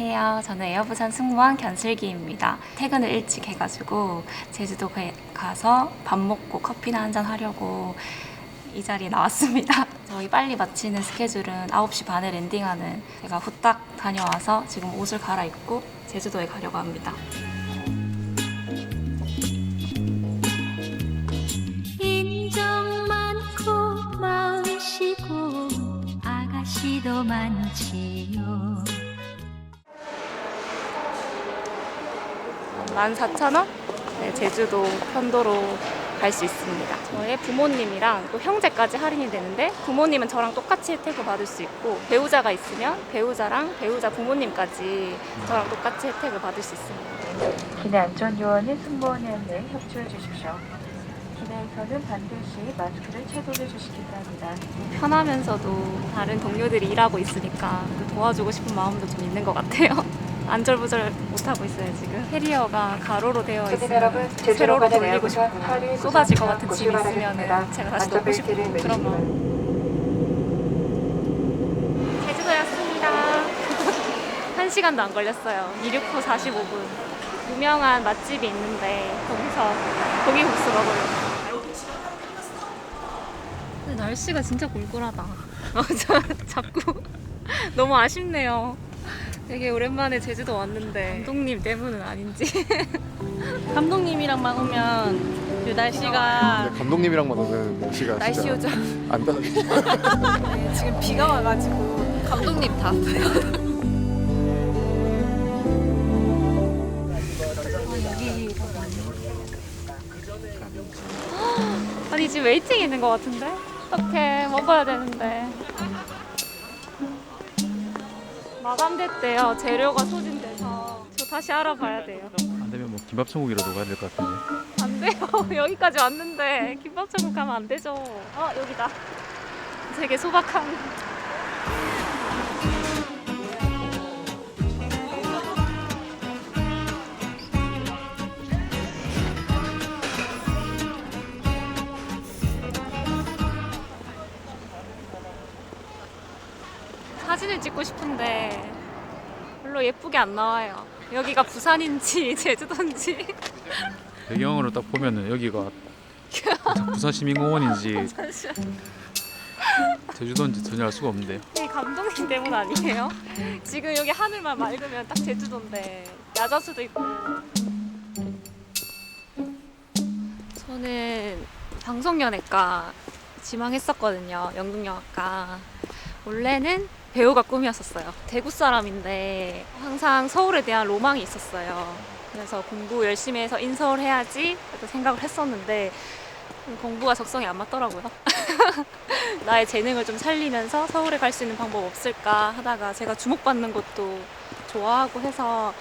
안녕하세요. 저는 에어부산 승무원 견슬기입니다. 퇴근을 일찍 해가지고 제주도 가- 가서 밥 먹고 커피나 한 잔 하려고 이 자리에 나왔습니다. 저희 빨리 마치는 스케줄은 9시 반에 랜딩하는 제가 후딱 다녀와서 지금 옷을 갈아입고 제주도에 가려고 합니다. 14,000원? 네, 제주도 편도로 갈 수 있습니다. 저의 부모님이랑 또 형제까지 할인이 되는데 부모님은 저랑 똑같이 혜택을 받을 수 있고 배우자가 있으면 배우자랑 배우자 부모님까지 저랑 똑같이 혜택을 받을 수 있습니다. 기내 안전요원은 승무원의 안내에 협조해 주십시오. 기내에서는 반드시 마스크를 착용해 주시기 바랍니다. 편하면서도 다른 동료들이 일하고 있으니까 또 도와주고 싶은 마음도 좀 있는 것 같아요. 안절부절 못하고 있어요 지금. 캐리어가 가로로 되어 제주로 세로로 돌리고 싶고 쏟아질 것 같은 짐이. 있으면 제가 다시 넣고 싶고 그런. 매주시기 제주도였습니다. 1시간도 안 걸렸어요. 이륙후 45분. 유명한 맛집이 있는데 거기서 고기국수. 근데 날씨가 진짜. 어, 저 자꾸 너무 아쉽네요. 되게 오랜만에 제주도 왔는데 감독님 때문은 아닌지. 감독님이랑만 오면 그 날씨가 근데 감독님이랑만 오면 날씨가 날씨 진짜 요정 안 따라. 네, 지금 비가 와가지고 감독님 다 아니 지금 웨이팅 있는 것 같은데? 어떻게 먹어야 되는데 마감됐대요. 재료가 소진돼서. 저 다시 알아봐야 돼요. 안 되면 뭐 김밥 천국이라도 가야 될 것 같은데. 안 돼요. 여기까지 왔는데 김밥 천국 가면 안 되죠. 어 여기다. 되게 소박한 사진을 찍고 싶은데 별로 예쁘게 안 나와요. 여기가 부산인지 제주도인지 배경으로 딱 보면은 여기가 부산 시민공원인지 제주도인지 전혀 알 수가 없는데요. 이 감독님 때문 아니에요? 지금 여기 하늘만 맑으면 딱 제주도인데 야자수도 있고 저는 방송연예과 지망했었거든요 연극영화과 원래는 배우가 꿈이었었어요. 대구 사람인데 항상 서울에 대한 로망이 있었어요. 그래서 공부 열심히 해서 인서울 해야지 이렇게 생각을 했었는데 공부가 적성에 안 맞더라고요. 나의 재능을 좀 살리면서 서울에 갈 수 있는 방법 없을까 하다가 제가 주목받는 것도 좋아하고 해서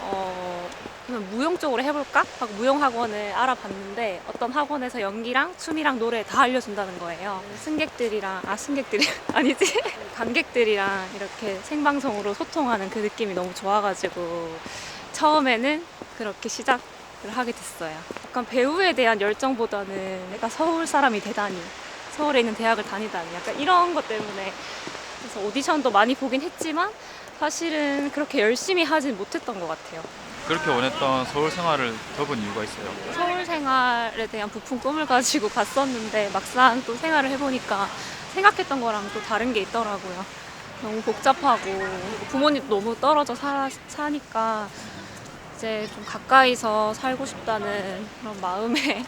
어 그러면 무용 쪽으로 해볼까 하고 무용 학원을 알아봤는데 어떤 학원에서 연기랑 춤이랑 노래 다 알려준다는 거예요. 승객들이랑 아 승객들이 아니지 관객들이랑 이렇게 생방송으로 소통하는 그 느낌이 너무 좋아가지고 처음에는 그렇게 시작 을 하게 됐어요. 약간 배우에 대한 열정보다는 내가 서울 사람이 되다니 서울에 있는 대학을 다니다니 약간 이런 것 때문에 그래서 오디션도 많이 보긴 했지만 사실은 그렇게 열심히 하진 못했던 것 같아요. 그렇게 원했던 서울 생활을 접은 이유가 있어요. 서울 생활에 대한 부푼 꿈을 가지고 갔었는데 막상 또 생활을 해보니까 생각했던 거랑 또 다른 게 있더라고요. 너무 복잡하고 부모님도 너무 떨어져 사, 사니까 이제 좀 가까이서 살고 싶다는 그런 마음에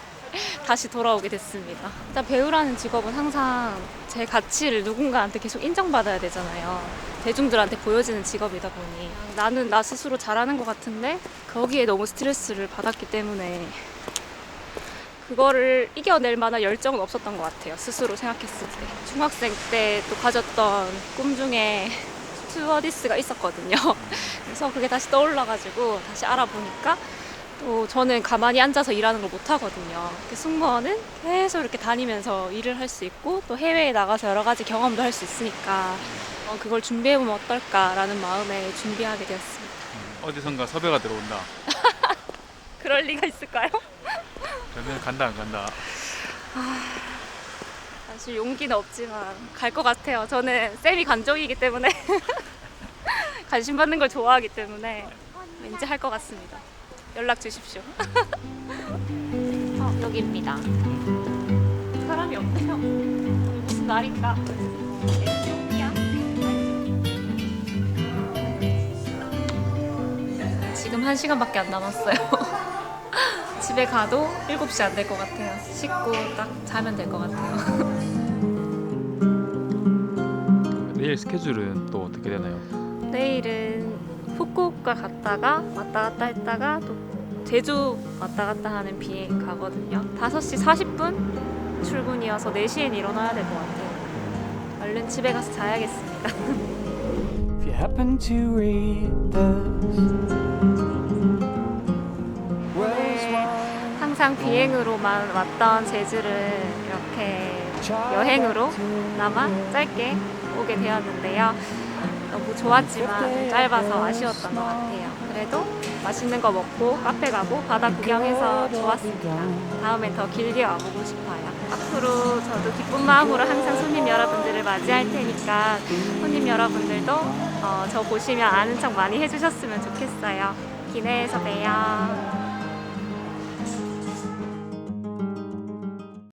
다시 돌아오게 됐습니다. 일단 배우라는 직업은 항상 제 가치를 누군가한테 계속 인정받아야 되잖아요. 대중들한테 보여지는 직업이다 보니 나는 나 스스로 잘하는 것 같은데 거기에 너무 스트레스를 받았기 때문에 그거를 이겨낼 만한 열정은 없었던 것 같아요. 스스로 생각했을 때. 중학생 때 또 가졌던 꿈 중에 스튜어디스가 있었거든요. 그래서 그게 다시 떠올라가지고 다시 알아보니까 또 저는 가만히 앉아서 일하는 걸 못 하거든요. 승무원은 계속 이렇게 다니면서 일을 할 수 있고 또 해외에 나가서 여러 가지 경험도 할 수 있으니까 어, 그걸 준비해보면 어떨까라는 마음에 준비하게 되었습니다. 어디선가 섭외가 들어온다. 그럴 리가 있을까요? 그러면 간다 안 간다. 사실 용기는 없지만 갈 것 같아요. 저는 쌤이 간종이기 때문에 관심 받는 걸 좋아하기 때문에 왠지 할 것 같습니다. 연락 주십시오. 어, 여기입니다. 사람이 없네요. 무슨 날인가? 지금 한 시간밖에 안 남았어요. 집에 가도 7시 안 될 것 같아요. 씻고 딱 자면 될 것 같아요. 내일 스케줄은 또 어떻게 되나요? 내일은 후쿠오카 갔다가 왔다 갔다 했다가 또 제주 왔다 갔다 하는 비행 가거든요. 5시 40분 출근이어서 4시엔 일어나야 될 것 같아요. 얼른 집에 가서 자야겠습니다. If you happen to read this, 네, 항상 비행으로만 왔던 제주를 이렇게 여행으로 나마 짧게 오게 되었는데요. 너무 좋았지만 좀 짧아서 아쉬웠던 것 같아요. 그래도 맛있는 거 먹고 카페 가고 바다 구경해서 좋았습니다. 다음에 더 길게 와보고 싶어요. 앞으로 저도 기쁜 마음으로 항상 손님 여러분들을 맞이할 테니까 손님 여러분들도 어, 저 보시면 아는 척 많이 해주셨으면 좋겠어요. 기내에서 봬요.